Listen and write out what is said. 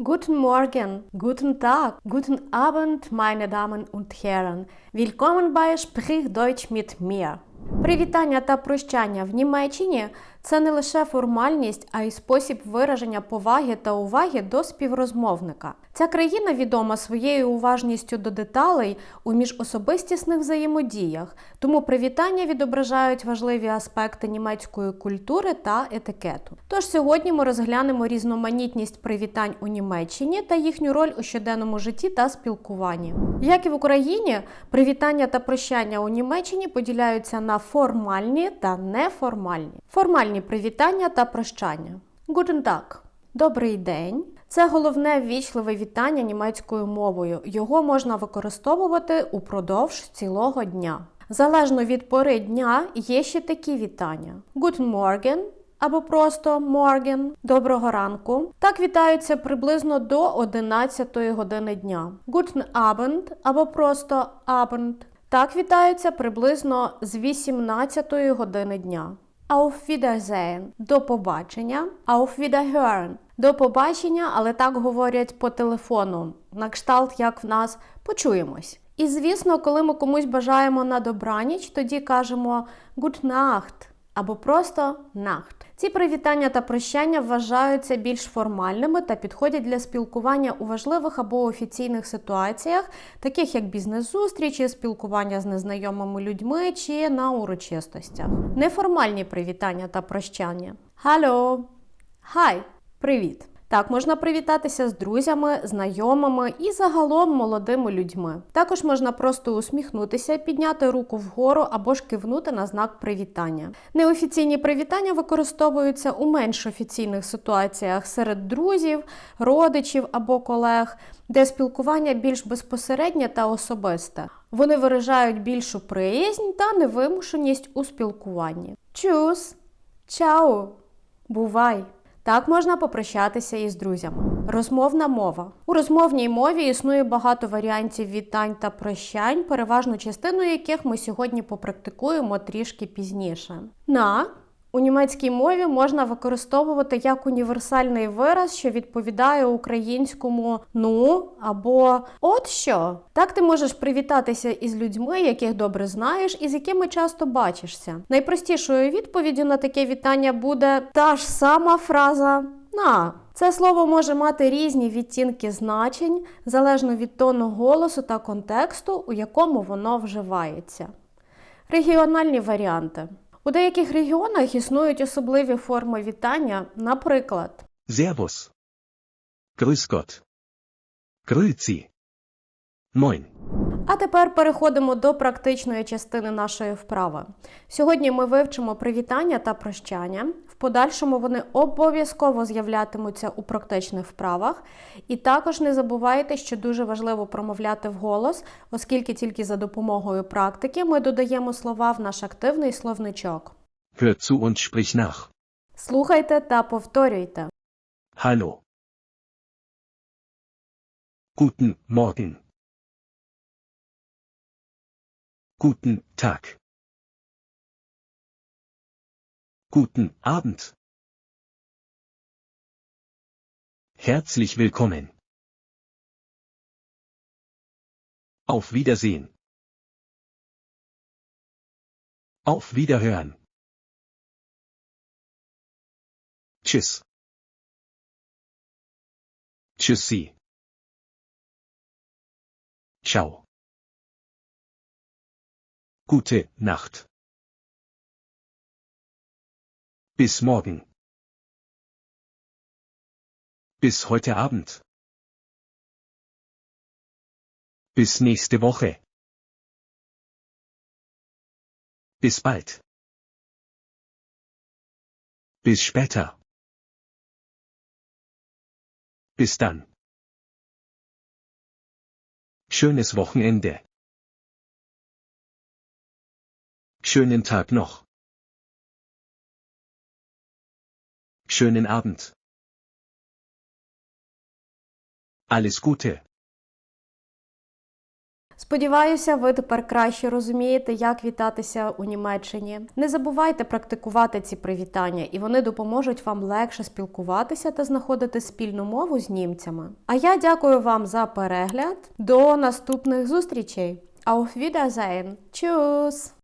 Guten Morgen, guten Tag, guten Abend, meine Damen und Herren. Willkommen bei Sprich Deutsch mit mir. Привітання та прощання в Німеччині це не лише формальність, а й спосіб вираження поваги та уваги до співрозмовника. Ця країна відома своєю уважністю до деталей у міжособистісних взаємодіях, тому привітання відображають важливі аспекти німецької культури та етикету. Тож сьогодні ми розглянемо різноманітність привітань у Німеччині та їхню роль у щоденному житті та спілкуванні. Як і в Україні, привітання та прощання у Німеччині поділяються на формальні та неформальні. Формальні привітання та прощання. Guten Tag – добрий день. Це головне ввічливе вітання німецькою мовою. Його можна використовувати упродовж цілого дня. Залежно від пори дня є ще такі вітання: Guten Morgen або просто Morgen – доброго ранку. Так вітаються приблизно до 11 години дня. Guten Abend або просто Abend. Так вітаються приблизно з 18 години дня. Auf Wiedersehen – до побачення. Auf Wiederhören – до побачення, але так говорять по телефону. На кшталт, як в нас почуємось. І звісно, коли ми комусь бажаємо на добраніч, тоді кажемо Good Nacht або просто нахт. Ці привітання та прощання вважаються більш формальними та підходять для спілкування у важливих або офіційних ситуаціях, таких як бізнес-зустрічі, спілкування з незнайомими людьми чи на урочистостях. Неформальні привітання та прощання. Hallo! Хай! Привіт! Так, можна привітатися з друзями, знайомими і загалом молодими людьми. Також можна просто усміхнутися, підняти руку вгору або ж кивнути на знак привітання. Неофіційні привітання використовуються у менш офіційних ситуаціях серед друзів, родичів або колег, де спілкування більш безпосереднє та особисте. Вони виражають більшу приязнь та невимушеність у спілкуванні. Чус! Чао! Бувай! Так можна попрощатися із друзями. Розмовна мова. У розмовній мові існує багато варіантів вітань та прощань, переважну частину яких ми сьогодні попрактикуємо трішки пізніше. На у німецькій мові можна використовувати як універсальний вираз, що відповідає українському ну або от що. Так ти можеш привітатися із людьми, яких добре знаєш і з якими часто бачишся. Найпростішою відповіддю на таке вітання буде та ж сама фраза на. Це слово може мати різні відтінки значень залежно від тону голосу та контексту, у якому воно вживається. Регіональні варіанти. У деяких регіонах існують особливі форми вітання, наприклад, Servus. Grüß Gott. Grüezi. Moin. А тепер переходимо до практичної частини нашої вправи. Сьогодні ми вивчимо привітання та прощання. Подальшому вони обов'язково з'являтимуться у практичних вправах. І також не забувайте, що дуже важливо промовляти вголос, оскільки тільки за допомогою практики ми додаємо слова в наш активний словничок. Hör zu und sprich nach. Слухайте та повторюйте. Hallo. Guten Morgen. Guten Tag. Guten Abend. Herzlich willkommen. Auf Wiedersehen. Auf Wiederhören. Tschüss. Tschüssi. Ciao. Gute Nacht. Bis morgen. Bis heute Abend. Bis nächste Woche. Bis bald. Bis später. Bis dann. Schönes Wochenende. Schönen Tag noch. Schönen Abend. Alles Gute. Сподіваюся, ви тепер краще розумієте, як вітатися у Німеччині. Не забувайте практикувати ці привітання, і вони допоможуть вам легше спілкуватися та знаходити спільну мову з німцями. А я дякую вам за перегляд. До наступних зустрічей! Auf Wiedersehen! Tschüss!